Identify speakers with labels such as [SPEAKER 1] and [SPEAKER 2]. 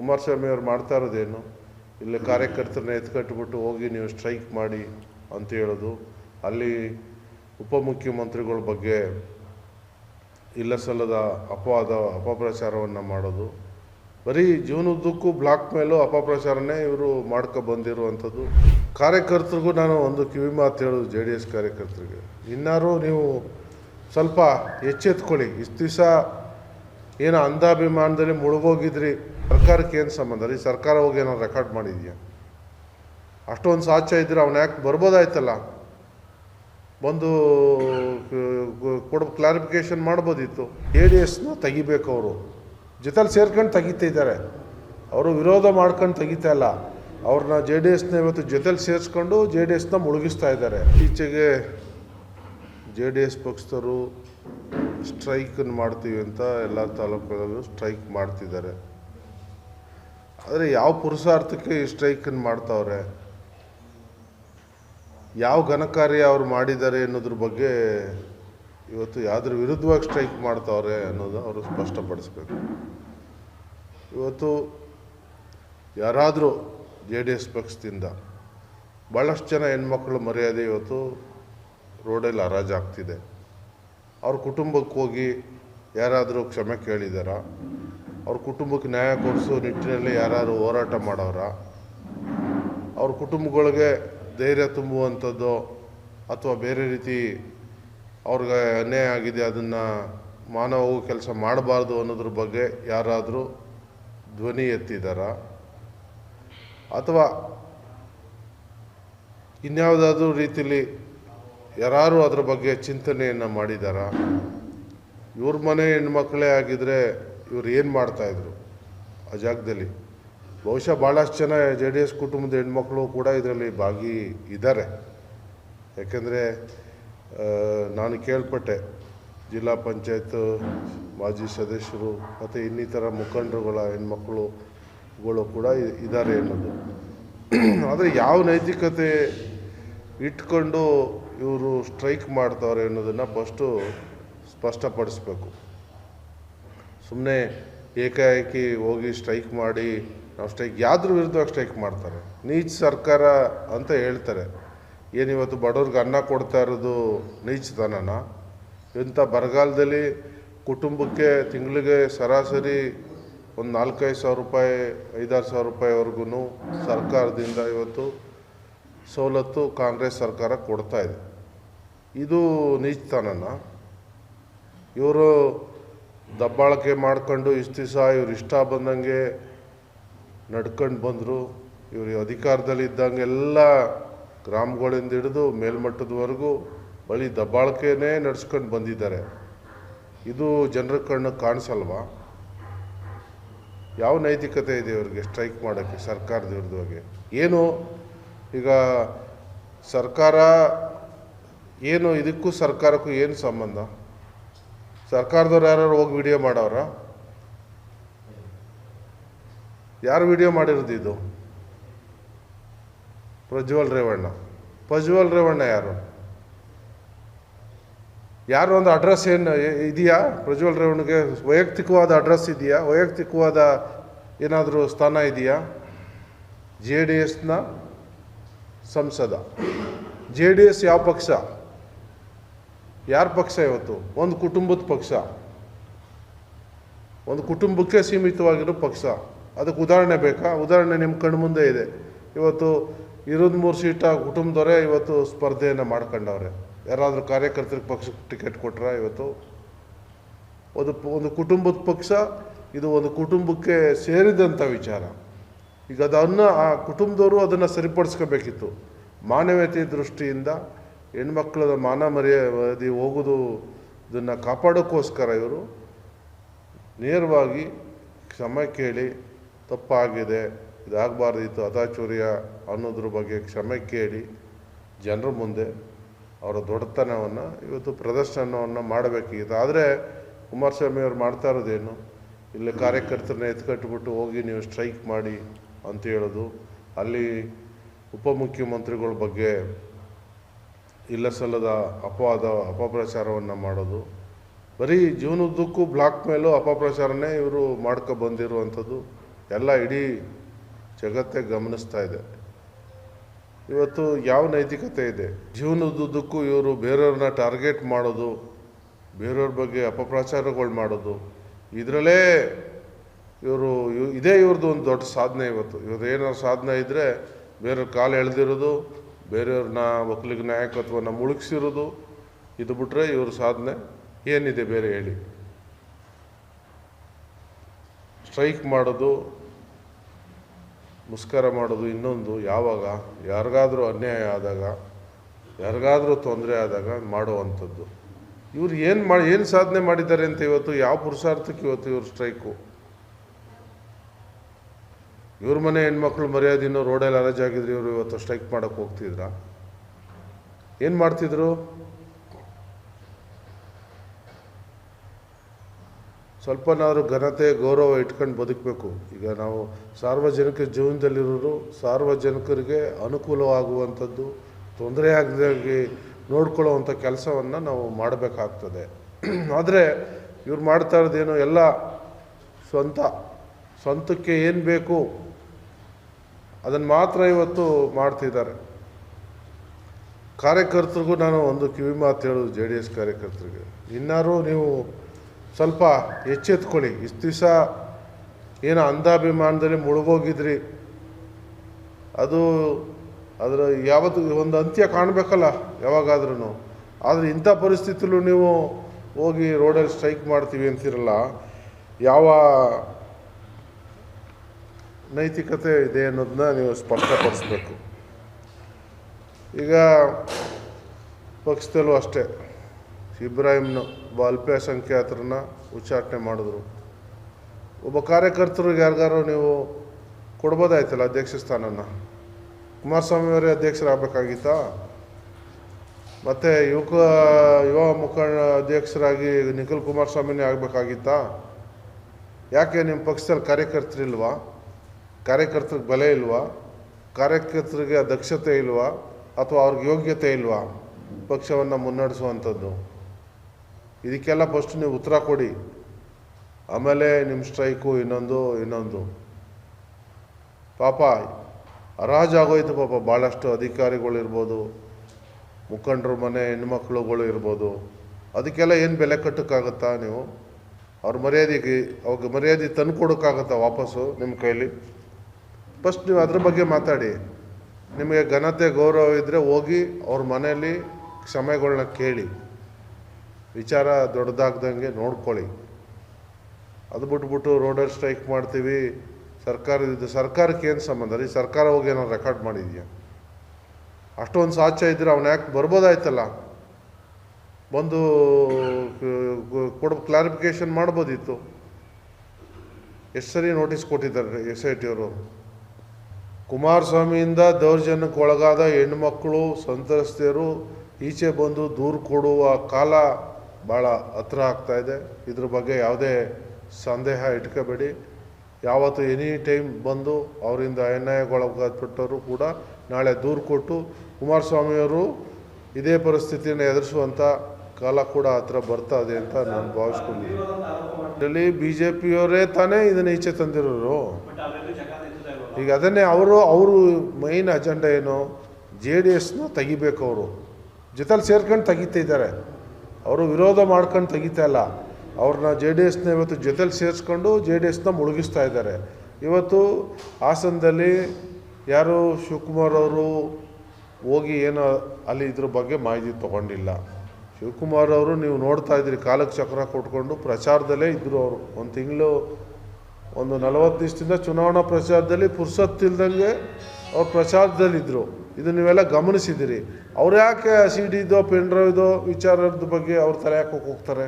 [SPEAKER 1] ಕುಮಾರಸ್ವಾಮಿ ಅವ್ರು ಮಾಡ್ತಾ ಇರೋದೇನು? ಇಲ್ಲಿ ಕಾರ್ಯಕರ್ತರನ್ನ ಎತ್ಕಟ್ಬಿಟ್ಟು ಹೋಗಿ ನೀವು ಸ್ಟ್ರೈಕ್ ಮಾಡಿ ಅಂತ ಹೇಳೋದು. ಅಲ್ಲಿ ಉಪಮುಖ್ಯಮಂತ್ರಿಗಳ ಬಗ್ಗೆ ಇಲ್ಲ ಸಲ್ಲದ ಅಪವಾದ, ಅಪಪ್ರಚಾರವನ್ನು ಮಾಡೋದು. ಬರೀ ಜೀವನದ್ದಕ್ಕೂ ಬ್ಲಾಕ್ ಮೇಲೂ ಅಪಪ್ರಚಾರನೇ ಇವರು ಮಾಡ್ಕೊ ಬಂದಿರುವಂಥದ್ದು. ಕಾರ್ಯಕರ್ತರಿಗೂ ನಾನು ಒಂದು ಕಿವಿ ಮಾತು ಹೇಳೋದು ಜೆ ಡಿ ಎಸ್ ಕಾರ್ಯಕರ್ತರಿಗೆ. ಇನ್ನಾರು ನೀವು ಸ್ವಲ್ಪ ಎಚ್ಚೆತ್ಕೊಳ್ಳಿ. ಇಷ್ಟು ದಿವಸ ಏನೋ ಅಂಧಾಭಿಮಾನದಲ್ಲಿ ಮುಳುಗೋಗಿದ್ರಿ. ಸರ್ಕಾರಕ್ಕೆ ಏನು ಸಂಬಂಧ? ರೀ, ಸರ್ಕಾರ ಹೋಗಿ ಏನೋ ರೆಕಾರ್ಡ್ ಮಾಡಿದೆಯಾ? ಅಷ್ಟೊಂದು ಸಾಧ್ಯ ಇದ್ದರೆ ಅವನು ಯಾಕೆ ಬರ್ಬೋದಾಯ್ತಲ್ಲ? ಬಂದು ಕೊಡ ಕ್ಲಾರಿಫಿಕೇಶನ್ ಮಾಡ್ಬೋದಿತ್ತು. ಎ ಡಿ ಎಸ್ನ ತೆಗಿಬೇಕು ಅವರು. ಜೊತೆಲಿ ಸೇರ್ಕೊಂಡು ತೆಗಿತಿದ್ದಾರೆ ಅವರು ವಿರೋಧ ಮಾಡ್ಕೊಂಡು ತೆಗಿತಾ ಇಲ್ಲ. ಅವ್ರನ್ನ ಜೆ ಡಿ ಎಸ್ನ ಇವತ್ತು ಜೊತೆಲಿ ಸೇರಿಸ್ಕೊಂಡು ಜೆ ಡಿ ಎಸ್ನ ಮುಳುಗಿಸ್ತಾ ಇದ್ದಾರೆ. ಈಚೆಗೆ ಜೆ ಡಿ ಎಸ್ ಪಕ್ಷದವರು ಸ್ಟ್ರೈಕನ್ನು ಮಾಡ್ತೀವಿ ಅಂತ ಎಲ್ಲ ತಾಲೂಕುಗಳಲ್ಲೂ ಸ್ಟ್ರೈಕ್ ಮಾಡ್ತಿದ್ದಾರೆ. ಆದರೆ ಯಾವ ಪುರುಷಾರ್ಥಕ್ಕೆ ಈ ಸ್ಟ್ರೈಕನ್ನು ಮಾಡ್ತಾವ್ರೆ? ಯಾವ ಘನಕಾರ್ಯ ಅವ್ರು ಮಾಡಿದ್ದಾರೆ ಅನ್ನೋದ್ರ ಬಗ್ಗೆ ಇವತ್ತು ಯಾವುದ್ರ ವಿರುದ್ಧವಾಗಿ ಸ್ಟ್ರೈಕ್ ಮಾಡ್ತಾವ್ರೆ ಅನ್ನೋದು ಅವರು ಸ್ಪಷ್ಟಪಡಿಸ್ಬೇಕು. ಇವತ್ತು ಯಾರಾದರೂ ಜೆ ಡಿ ಎಸ್ ಪಕ್ಷದಿಂದ ಭಾಳಷ್ಟು ಜನ ಹೆಣ್ಮಕ್ಳು ಮರ್ಯಾದೆ ಇವತ್ತು ರೋಡಲ್ಲಿ ಹರಾಜಾಗ್ತಿದೆ. ಅವ್ರ ಕುಟುಂಬಕ್ಕೆ ಹೋಗಿ ಯಾರಾದರೂ ಕ್ಷಮೆ ಕೇಳಿದಾರ? ಅವ್ರ ಕುಟುಂಬಕ್ಕೆ ನ್ಯಾಯ ಕೊಡಿಸೋ ನಿಟ್ಟಿನಲ್ಲಿ ಯಾರು ಹೋರಾಟ ಮಾಡೋರ? ಅವ್ರ ಕುಟುಂಬಗಳಿಗೆ ಧೈರ್ಯ ತುಂಬುವಂಥದ್ದು ಅಥವಾ ಬೇರೆ ರೀತಿ ಅವ್ರಿಗೆ ಅನ್ಯಾಯ ಆಗಿದೆ ಅದನ್ನು ಮಾನವ ಕೆಲಸ ಮಾಡಬಾರ್ದು ಅನ್ನೋದ್ರ ಬಗ್ಗೆ ಯಾರಾದರೂ ಧ್ವನಿ ಎತ್ತಿದಾರ? ಅಥವಾ ಇನ್ಯಾವುದಾದ್ರೂ ರೀತಿಲಿ ಯಾರು ಅದ್ರ ಬಗ್ಗೆ ಚಿಂತನೆಯನ್ನು ಮಾಡಿದಾರ? ಇವ್ರ ಮನೆ ಹೆಣ್ಮಕ್ಳೇ ಆಗಿದ್ರೆ ಇವ್ರು ಏನು ಮಾಡ್ತಾಯಿದ್ರು ಆ ಜಾಗದಲ್ಲಿ. ಬಹುಶಃ ಭಾಳಷ್ಟು ಜನ ಜೆ ಡಿ ಎಸ್ ಕುಟುಂಬದ ಹೆಣ್ಮಕ್ಳು ಕೂಡ ಇದರಲ್ಲಿ ಭಾಗಿ ಇದ್ದಾರೆ ಯಾಕೆಂದರೆ ನಾನು ಕೇಳ್ಪಟ್ಟೆ. ಜಿಲ್ಲಾ ಪಂಚಾಯತ್ ಮಾಜಿ ಸದಸ್ಯರು ಮತ್ತು ಇನ್ನಿತರ ಮುಖಂಡರುಗಳ ಹೆಣ್ಮಕ್ಳುಗಳು ಕೂಡ ಇದ್ದಾರೆ ಅನ್ನೋದು. ಆದರೆ ಯಾವ ನೈತಿಕತೆ ಇಟ್ಕೊಂಡು ಇವರು ಸ್ಟ್ರೈಕ್ ಮಾಡ್ತಾರೆ ಅನ್ನೋದನ್ನು ಫಸ್ಟು ಸ್ಪಷ್ಟಪಡಿಸ್ಬೇಕು. ಸುಮ್ಮನೆ ಏಕಾಏಕಿ ಹೋಗಿ ಸ್ಟ್ರೈಕ್ ಮಾಡಿ, ನಾವು ಸ್ಟ್ರೈಕ್ ಯಾವ್ದ್ರ ವಿರುದ್ಧವಾಗಿ ಸ್ಟ್ರೈಕ್ ಮಾಡ್ತಾರೆ. ನೀಚ್ ಸರ್ಕಾರ ಅಂತ ಹೇಳ್ತಾರೆ. ಏನಿವತ್ತು ಬಡವ್ರಿಗೆ ಅನ್ನ ಕೊಡ್ತಾ ಇರೋದು ನೀಚತನನ ಇಂಥ ಬರಗಾಲದಲ್ಲಿ ಕುಟುಂಬಕ್ಕೆ ತಿಂಗಳಿಗೆ ಸರಾಸರಿ ಒಂದು ನಾಲ್ಕೈದು ಸಾವಿರ ರೂಪಾಯಿ, ಐದಾರು ಸಾವಿರ ರೂಪಾಯಿವರೆಗೂ ಸರ್ಕಾರದಿಂದ ಇವತ್ತು ಸವಲತ್ತು ಕಾಂಗ್ರೆಸ್ ಸರ್ಕಾರ ಕೊಡ್ತಾ ಇದೆ. ಇದು ನೀಚತನನ ಇವರು ದಬ್ಬಾಳಿಕೆ ಮಾಡ್ಕೊಂಡು ಇಷ್ಟು ದಿವಸ ಇವ್ರು ಇಷ್ಟ ಬಂದಂಗೆ ನಡ್ಕೊಂಡು ಬಂದರು. ಇವರು ಅಧಿಕಾರದಲ್ಲಿ ಇದ್ದಂಗೆಲ್ಲ ಗ್ರಾಮಗಳಿಂದ ಹಿಡಿದು ಮೇಲ್ಮಟ್ಟದವರೆಗೂ ಬಳಿ ದಬ್ಬಾಳಿಕೆನೇ ನಡೆಸ್ಕೊಂಡು ಬಂದಿದ್ದಾರೆ. ಇದು ಜನರ ಕಣ್ಣು ಕಾಣಿಸಲ್ವಾ? ಯಾವ ನೈತಿಕತೆ ಇದೆ ಇವ್ರಿಗೆ ಸ್ಟ್ರೈಕ್ ಮಾಡೋಕ್ಕೆ ಸರ್ಕಾರದ ವಿರುದ್ಧವಾಗಿ ಏನು? ಈಗ ಸರ್ಕಾರ ಏನು ಇದಕ್ಕೂ ಸರ್ಕಾರಕ್ಕೂ ಏನು ಸಂಬಂಧ? ಸರ್ಕಾರದವ್ರು ಯಾರು ಹೋಗಿ ವಿಡಿಯೋ ಮಾಡೋರ? ಯಾರು ವಿಡಿಯೋ ಮಾಡಿರೋದು ಇದು? ಪ್ರಜ್ವಲ್ ರೇವಣ್ಣ. ಪ್ರಜ್ವಲ್ ರೇವಣ್ಣ ಯಾರು? ಯಾರು ಒಂದು ಅಡ್ರೆಸ್ ಏನು ಇದೆಯಾ? ಪ್ರಜ್ವಲ್ ರೇವಣ್ಣಗೆ ವೈಯಕ್ತಿಕವಾದ ಅಡ್ರೆಸ್ ಇದೆಯಾ? ವೈಯಕ್ತಿಕವಾದ ಏನಾದರೂ ಸ್ಥಾನ ಇದೆಯಾ? ಜೆ ಡಿ ಎಸ್ನ ಸಂಸದ. ಜೆ ಡಿ ಎಸ್ ಯಾವ ಪಕ್ಷ? ಯಾರ ಪಕ್ಷ ಇವತ್ತು? ಒಂದು ಕುಟುಂಬದ ಪಕ್ಷ. ಒಂದು ಕುಟುಂಬಕ್ಕೆ ಸೀಮಿತವಾಗಿರೋ ಪಕ್ಷ. ಅದಕ್ಕೆ ಉದಾಹರಣೆ ಬೇಕಾ? ಉದಾಹರಣೆ ನಿಮ್ಮ ಕಣ್ಣು ಮುಂದೆ ಇದೆ. ಇವತ್ತು ಇರೋದು ಮೂರು ಸೀಟ ಕುಟುಂಬದವರೇ ಇವತ್ತು ಸ್ಪರ್ಧೆಯನ್ನು ಮಾಡ್ಕೊಂಡವ್ರೆ. ಯಾರಾದರೂ ಕಾರ್ಯಕರ್ತರಿಗೆ ಪಕ್ಷಕ್ಕೆ ಟಿಕೆಟ್ ಕೊಟ್ರ ಇವತ್ತು? ಒಂದು ಒಂದು ಕುಟುಂಬದ ಪಕ್ಷ, ಇದು ಒಂದು ಕುಟುಂಬಕ್ಕೆ ಸೇರಿದಂಥ ವಿಚಾರ. ಈಗ ಅದನ್ನು ಆ ಕುಟುಂಬದವರು ಅದನ್ನು ಸರಿಪಡಿಸ್ಕೋಬೇಕಿತ್ತು. ಮಾನವೀಯತೆ ದೃಷ್ಟಿಯಿಂದ ಹೆಣ್ಮಕ್ಳದ ಮಾನ ಮರ್ಯಾದೆ ಹೋಗೋದು ಇದನ್ನು ಕಾಪಾಡೋಕ್ಕೋಸ್ಕರ ಇವರು ನೇರವಾಗಿ ಕ್ಷಮೆ ಕೇಳಿ ತಪ್ಪಾಗಿದೆ, ಇದಾಗಬಾರ್ದಿತ್ತು ಅದಾಚೂರ್ಯ ಅನ್ನೋದ್ರ ಬಗ್ಗೆ ಕ್ಷಮೆ ಕೇಳಿ ಜನರ ಮುಂದೆ ಅವರ ದೊಡ್ಡತನವನ್ನು ಇವತ್ತು ಪ್ರದರ್ಶನವನ್ನು ಮಾಡಬೇಕಿತ್ತು. ಆದರೆ ಕುಮಾರಸ್ವಾಮಿ ಅವ್ರು ಮಾಡ್ತಾ ಇರೋದೇನು? ಇಲ್ಲಿ ಕಾರ್ಯಕರ್ತರನ್ನ ಎತ್ಕಟ್ಬಿಟ್ಟು ಹೋಗಿ ನೀವು ಸ್ಟ್ರೈಕ್ ಮಾಡಿ ಅಂತ ಹೇಳೋದು. ಅಲ್ಲಿ ಉಪಮುಖ್ಯಮಂತ್ರಿಗಳ ಬಗ್ಗೆ ಇಲ್ಲ ಸಲ್ಲದ ಅಪವಾದ, ಅಪಪ್ರಚಾರವನ್ನು ಮಾಡೋದು. ಬರೀ ಜೀವನದ್ದಕ್ಕೂ ಬ್ಲಾಕ್ ಮೇಲೂ ಅಪಪ್ರಚಾರನೇ ಇವರು ಮಾಡ್ಕೊ ಬಂದಿರುವಂಥದ್ದು. ಎಲ್ಲ ಇಡೀ ಜಗತ್ತೇ ಗಮನಿಸ್ತಾ ಇದೆ. ಇವತ್ತು ಯಾವ ನೈತಿಕತೆ ಇದೆ? ಜೀವನದುದ್ದಕ್ಕೂ ಇವರು ಬೇರೆಯವ್ರನ್ನ ಟಾರ್ಗೆಟ್ ಮಾಡೋದು, ಬೇರೆಯವ್ರ ಬಗ್ಗೆ ಅಪಪ್ರಚಾರಗಳು ಮಾಡೋದು. ಇದರಲ್ಲೇ ಇವರು ಇದೇ ಇವ್ರದ್ದು ಒಂದು ದೊಡ್ಡ ಸಾಧನೆ ಇವತ್ತು. ಇವ್ರದ್ದು ಏನಾದ್ರು ಸಾಧನೆ ಇದ್ದರೆ ಬೇರೆಯವ್ರ ಕಾಲು ಎಳೆದಿರೋದು ಬೇರೆಯವ್ರನ್ನ ಒಕ್ಕಲಿಗ ನಾಯಕತ್ವನ ಮುಳುಗಿಸಿರೋದು ಇದು ಬಿಟ್ಟರೆ ಇವ್ರ ಸಾಧನೆ ಏನಿದೆ ಬೇರೆ ಹೇಳಿ. ಸ್ಟ್ರೈಕ್ ಮಾಡೋದು, ಮುಸ್ಕರ ಮಾಡೋದು ಇನ್ನೊಂದು, ಯಾವಾಗ? ಯಾರಿಗಾದರೂ ಅನ್ಯಾಯ ಆದಾಗ, ಯಾರಿಗಾದರೂ ತೊಂದರೆ ಆದಾಗ ಮಾಡುವಂಥದ್ದು. ಇವ್ರು ಏನು ಮಾಡಿ ಏನು ಸಾಧನೆ ಮಾಡಿದ್ದಾರೆ ಅಂತ ಇವತ್ತು? ಯಾವ ಪುರುಷಾರ್ಥಕ್ಕೆ ಇವತ್ತು ಇವ್ರ ಸ್ಟ್ರೈಕು? ಇವ್ರ ಮನೆ ಹೆಣ್ಮಕ್ಳು ಮರ್ಯಾದಿನೋ ರೋಡಲ್ಲಿ ಹರಾಜಾಗಿದ್ರು ಇವರು ಇವತ್ತು ಸ್ಟ್ರೈಕ್ ಮಾಡೋಕೆ ಹೋಗ್ತಿದ್ರ? ಏನು ಮಾಡ್ತಿದ್ರು? ಸ್ವಲ್ಪನಾದ್ರು ಘನತೆ, ಗೌರವ ಇಟ್ಕೊಂಡು ಬದುಕಬೇಕು. ಈಗ ನಾವು ಸಾರ್ವಜನಿಕ ಜೀವನದಲ್ಲಿರೋರು ಸಾರ್ವಜನಿಕರಿಗೆ ಅನುಕೂಲವಾಗುವಂಥದ್ದು, ತೊಂದರೆ ಆಗದಾಗಿ ನೋಡ್ಕೊಳ್ಳೋವಂಥ ಕೆಲಸವನ್ನು ನಾವು ಮಾಡಬೇಕಾಗ್ತದೆ. ಆದರೆ ಇವ್ರು ಮಾಡ್ತಾ ಇರೋದೇನು ಎಲ್ಲ ಸ್ವಂತ. ಸ್ವಂತಕ್ಕೆ ಏನು ಬೇಕು? ಅದನ್ನು ಮಾತ್ರ ಇವತ್ತು ಮಾಡ್ತಿದ್ದಾರೆ. ಕಾರ್ಯಕರ್ತರಿಗೂ ನಾನು ಒಂದು ಕಿವಿ ಮಾತು ಹೇಳೋದು ಜೆ ಡಿ ಎಸ್ ಕಾರ್ಯಕರ್ತರಿಗೆ. ಇನ್ನಾರು ನೀವು ಸ್ವಲ್ಪ ಎಚ್ಚೆತ್ಕೊಳ್ಳಿ. ಇಷ್ಟು ದಿವಸ ಏನೋ ಅಂಧಾಭಿಮಾನದಲ್ಲಿ ಮುಳುಗೋಗಿದ್ರಿ. ಅದು ಅದರ ಯಾವತ್ತು ಒಂದು ಅಂತ್ಯ ಕಾಣಬೇಕಲ್ಲ ಯಾವಾಗಾದ್ರೂ ಆದರೆ ಇಂಥ ಪರಿಸ್ಥಿತಿಲೂ ನೀವು ಹೋಗಿ ರೋಡಲ್ಲಿ ಸ್ಟ್ರೈಕ್ ಮಾಡ್ತೀವಿ ಅಂತಿರಲ್ಲ, ಯಾವ ನೈತಿಕತೆ ಇದೆ ಅನ್ನೋದನ್ನ ನೀವು ಸ್ಪಷ್ಟಪಡಿಸ್ಬೇಕು. ಈಗ ಪಕ್ಷದಲ್ಲೂ ಅಷ್ಟೇ ಇಬ್ರಾಹಿಂನ ಒಬ್ಬ ಸಂಖ್ಯಾತರನ್ನ ಉಚ್ಚಾಟನೆ ಮಾಡಿದ್ರು. ಒಬ್ಬ ಕಾರ್ಯಕರ್ತರಿಗೆ ಯಾರಿಗಾರು ನೀವು ಕೊಡ್ಬೋದಾಯ್ತಲ್ಲ ಅಧ್ಯಕ್ಷ ಸ್ಥಾನನ? ಕುಮಾರಸ್ವಾಮಿ ಅವರೇ ಅಧ್ಯಕ್ಷರಾಗಬೇಕಾಗಿತ್ತಾ? ಮತ್ತು ಯುವಕ, ಯುವ ಮುಖಂಡ ಅಧ್ಯಕ್ಷರಾಗಿ ನಿಖಿಲ್ ಕುಮಾರಸ್ವಾಮಿನೇ ಆಗಬೇಕಾಗಿತ್ತಾ? ಯಾಕೆ ನಿಮ್ಮ ಪಕ್ಷದಲ್ಲಿ ಕಾರ್ಯಕರ್ತರಿಲ್ವಾ? ಕಾರ್ಯಕರ್ತರಿಗೆ ಬೆಲೆ ಇಲ್ವಾ? ಕಾರ್ಯಕರ್ತರಿಗೆ ದಕ್ಷತೆ ಇಲ್ವಾ? ಅಥವಾ ಅವ್ರಿಗೆ ಯೋಗ್ಯತೆ ಇಲ್ವಾ? ಪಕ್ಷವನ್ನು ಮುನ್ನಡೆಸುವಂಥದ್ದು. ಇದಕ್ಕೆಲ್ಲ ಫಸ್ಟ್ ನೀವು ಉತ್ತರ ಕೊಡಿ. ಆಮೇಲೆ ನಿಮ್ಮ ಸ್ಟ್ರೈಕು ಇನ್ನೊಂದು ಇನ್ನೊಂದು. ಪಾಪ ಹರಾಜಾಗೋಯ್ತು ಪಾಪ. ಭಾಳಷ್ಟು ಅಧಿಕಾರಿಗಳಿರ್ಬೋದು ಮುಖಂಡರು ಮನೆ, ಹೆಣ್ಮಕ್ಳುಗಳು ಇರ್ಬೋದು. ಅದಕ್ಕೆಲ್ಲ ಏನು ಬೆಲೆ ಕಟ್ಟೋಕ್ಕಾಗತ್ತಾ ನೀವು? ಅವ್ರ ಮರ್ಯಾದೆಗೆ, ಅವ್ರಿಗೆ ಮರ್ಯಾದೆ ತಂದು ಕೊಡೋಕ್ಕಾಗತ್ತಾ ವಾಪಸ್ಸು ನಿಮ್ಮ ಕೈಲಿ? ಫಸ್ಟ್ ನೀವು ಅದ್ರ ಬಗ್ಗೆ ಮಾತಾಡಿ. ನಿಮಗೆ ಘನತೆ, ಗೌರವ ಇದ್ದರೆ ಹೋಗಿ ಅವ್ರ ಮನೆಯಲ್ಲಿ ಕ್ಷಮೆಗಳನ್ನ ಕೇಳಿ. ವಿಚಾರ ದೊಡ್ಡದಾಗ್ದಂಗೆ ನೋಡ್ಕೊಳ್ಳಿ. ಅದು ಬಿಟ್ಬಿಟ್ಟು ರೋಡಲ್ಲಿ ಸ್ಟ್ರೈಕ್ ಮಾಡ್ತೀವಿ. ಸರ್ಕಾರದಿಂದ, ಸರ್ಕಾರಕ್ಕೆ ಏನು ಸಂಬಂಧ? ರೀ, ಸರ್ಕಾರ ಹೋಗಿ ಏನೋ ರೆಕಾರ್ಡ್ ಮಾಡಿದೆಯಾ? ಅಷ್ಟೊಂದು ಸಾಧ್ಯ ಇದ್ದರೆ ಅವನು ಯಾಕೆ ಬರ್ಬೋದಾಯ್ತಲ್ಲ? ಬಂದು ಕೊಡ ಕ್ಲಾರಿಫಿಕೇಶನ್ ಮಾಡ್ಬೋದಿತ್ತು. ಎಷ್ಟು ಸರಿ ನೋಟಿಸ್ ಕೊಟ್ಟಿದ್ದಾರೆ ಎಸ್ ಐ ಟಿ ಅವರು? ಕುಮಾರಸ್ವಾಮಿಯಿಂದ ದೌರ್ಜನ್ಯಕ್ಕೆ ಒಳಗಾದ ಹೆಣ್ಮಕ್ಳು ಸಂತ್ರಸ್ತೆಯರು ಈಚೆ ಬಂದು ದೂರು ಕೊಡುವ ಕಾಲ ಭಾಳ ಹತ್ರ ಆಗ್ತಾ ಇದೆ. ಇದ್ರ ಬಗ್ಗೆ ಯಾವುದೇ ಸಂದೇಹ ಇಟ್ಕೋಬೇಡಿ. ಯಾವತ್ತು ಎನಿ ಟೈಮ್ ಬಂದು ಅವರಿಂದ ಅನ್ಯಾಯಗೊಳಪಟ್ಟವರು ಕೂಡ ನಾಳೆ ದೂರು ಕೊಟ್ಟು ಕುಮಾರಸ್ವಾಮಿಯವರು ಇದೇ ಪರಿಸ್ಥಿತಿಯನ್ನು ಎದುರಿಸುವಂಥ ಕಾಲ ಕೂಡ ಹತ್ರ ಬರ್ತಾ ಇದೆ ಅಂತ ನಾನು ಭಾವಿಸ್ಕೊಂಡಿದ್ದೀನಿ. ಇದರಲ್ಲಿ ಬಿ ಜೆ ಪಿಯವರೇ ತಾನೇ ಇದನ್ನು ಈಚೆ ತಂದಿರೋರು. ಈಗ ಅದನ್ನೇ ಅವರು ಅವರು ಮೈನ್ ಅಜೆಂಡಾ ಏನು? ಜೆ ಡಿ ಎಸ್ನ ತೆಗಿಬೇಕು ಅವರು. ಜೊತೆಲಿ ಸೇರ್ಕೊಂಡು ತೆಗಿತಾ ಇದ್ದಾರೆ. ಅವರು ವಿರೋಧ ಮಾಡ್ಕೊಂಡು ತೆಗಿತಾ ಇಲ್ಲ. ಅವ್ರನ್ನ ಜೆ ಡಿ ಎಸ್ನ ಇವತ್ತು ಜೊತೆಲಿ ಸೇರಿಸ್ಕೊಂಡು ಜೆ ಡಿ ಎಸ್ನ ಮುಳುಗಿಸ್ತಾ ಇದ್ದಾರೆ. ಇವತ್ತು ಹಾಸನದಲ್ಲಿ ಯಾರು ಶಿವಕುಮಾರ್ ಅವರು ಹೋಗಿ ಏನೋ ಅಲ್ಲಿ ಇದ್ರ ಬಗ್ಗೆ ಮಾಹಿತಿ ತೊಗೊಂಡಿಲ್ಲ. ಶಿವಕುಮಾರ್ ಅವರು ನೀವು ನೋಡ್ತಾ ಇದ್ದೀರಿ ಕಾಲಕ್ಕೆ ಚಕ್ರ ಕೊಟ್ಕೊಂಡು ಪ್ರಚಾರದಲ್ಲೇ ಇದ್ದರು ಅವರು. ಒಂದು ತಿಂಗಳು ಒಂದು ನಲವತ್ತು ದಿವಸದಿಂದ ಚುನಾವಣಾ ಪ್ರಚಾರದಲ್ಲಿ ಪುರ್ಸತ್ತಿಲ್ದಂಗೆ ಅವ್ರು ಪ್ರಚಾರದಲ್ಲಿದ್ದರು ಇದು ನೀವೆಲ್ಲ ಗಮನಿಸಿದ್ದೀರಿ ಅವ್ರು ಯಾಕೆ ಸಿ ಡಿದೋ ಪೆನ್ ಡ್ರೈವ್ದೋ ವಿಚಾರದ ಬಗ್ಗೆ ಅವ್ರ ತಲೆ ಹಾಕೋಕೆ ಹೋಗ್ತಾರೆ?